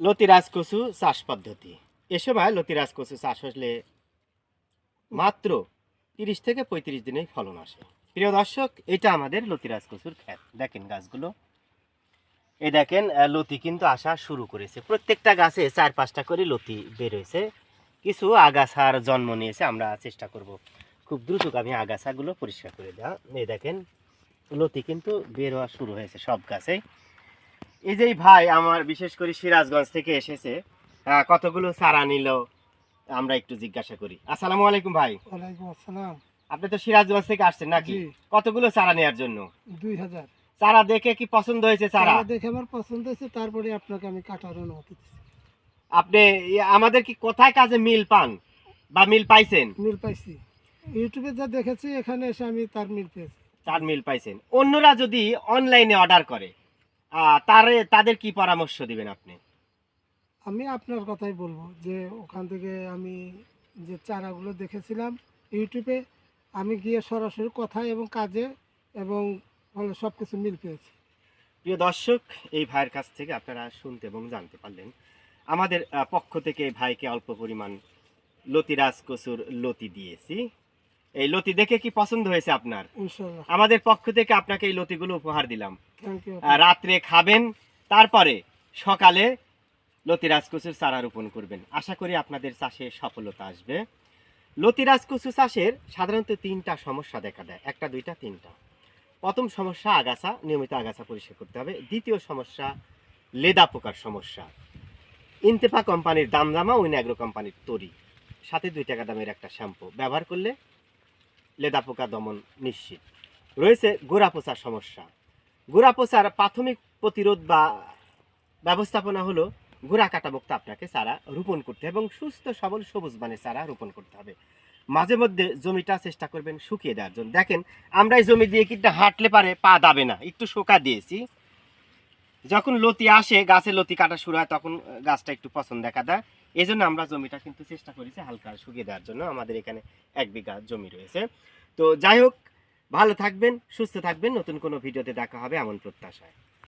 লতিরাজ কচু চাষ পদ্ধতি। এ সময় লতিরাজ কচু চাষ হলে মাত্র তিরিশ থেকে পঁয়ত্রিশ দিনেই ফলন আসে। প্রিয় দর্শক, এটা আমাদের লতিরাজ কচুর ক্ষেত। দেখেন গাছগুলো। এ দেখেন লতি কিন্তু আসা শুরু করেছে। প্রত্যেকটা গাছে চার পাঁচটা করে লতি বের হয়েছে কিছু আগাছার জন্ম নিয়েছে, আমরা চেষ্টা করব খুব দ্রুত আমি আগাছাগুলো পরিষ্কার করে দেওয়া। এই দেখেন, লতি কিন্তু বের হওয়া শুরু হয়েছে সব গাছে এই যে ভাই আমার বিশেষ করে সিরাজগঞ্জ থেকে এসেছে কতগুলো চারা নিল আমরা একটু জিজ্ঞাসা করি। আসসালামু আলাইকুম ভাই। ওয়ালাইকুম আসসালাম। আপনি তো সিরাজগঞ্জ থেকে আসছেন নাকি? কতগুলো চারা নেওয়ার জন্য? দুই হাজার। চারা দেখে কি পছন্দ হয়েছে চারা? দেখে আমার পছন্দ হয়েছে তারপরে আপনাকে আমি কাটার অনুমতি দিচ্ছি। আপনি আমাদের কি কোথায় কাজে মিল পান বা মিল পাইছেন? মিল পাইছি। ইউটিউবে যা দেখেছি এখানে এসে আমি তার মিল পেয়েছি। তার মিল পাইছেন। অন্যরা যদি অনলাইনে অর্ডার করে তারে তাদের কি পরামর্শ দিবেন আপনি? আমি আপনার কথাই বলব যে ওখান থেকে আমি যে চারাগুলো দেখেছিলাম ইউটিউবে আমি গিয়ে সরাসরি কথা এবং কাজে এবং ফলে সব কিছু মিল পেয়েছি। প্রিয় দর্শক এই ভাইয়ের কাছ থেকে আপনারা শুনতে এবং জানতে পারলেন আমাদের পক্ষ থেকে ভাইকে অল্প পরিমাণ লতিরাজ কচুর লতি দিয়েছি। এই লতি দেখে কি পছন্দ হয়েছে আপনার? আমাদের পক্ষ থেকে আপনাকে এই লতিগুলো উপহার দিলাম। রাত্রে খাবেন তারপরে সকালে লতিরাজ কচুর চারা রোপণ করবেন। আশা করি আপনাদের চাষে সফলতা আসবে। লতিরাজ কচু চাষের সাধারণত তিনটা সমস্যা দেখা দেয়। একটা দুইটা তিনটা। প্রথম সমস্যা আগাছা নিয়মিত আগাছা পরিষ্কার করতে হবে। দ্বিতীয় সমস্যা লেদা পোকার সমস্যা। ইন্তেফা কোম্পানির দামদামা উইন অ্যাগ্রো কোম্পানির তরি। সাথে দুই টাকা দামের একটা শ্যাম্পু। ব্যবহার করলে লেদা পোকা দমন নিশ্চিত। রয়েছে গোড়া পোচার সমস্যা। গোড়া পোচার প্রাথমিক প্রতিরোধ বা ব্যবস্থাপনা হলো গোড়া কাটা মুক্ত আপনাকে চারা রোপণ করতে এবং সুস্থ, সবল, সবুজ মানে চারা রোপণ করতে হবে। মাঝে মধ্যে জমিটা চেষ্টা করবেন শুকিয়ে দেওয়ার জন্য। দেখেন, আমরা এই জমি দিয়ে কিন্তু হাঁটলে পারে পা দাবে না। একটু শোকা দিয়েছি। যখন লতি আসে, গাছে লতি কাটা শুরু হয়, তখন গাছটা একটু পছন্দ দেখা দেয়। এই জন্য আমরা জমিটা কিন্তু চেষ্টা করেছি হালকা শুকিয়ে দেওয়ার জন্য। আমাদের এখানে এক বিঘা জমি রয়েছে। তো যাই হোক, ভালো থাকবেন, সুস্থ থাকবেন। নতুন কোনো ভিডিওতে দেখা হবে এমন প্রত্যাশায়।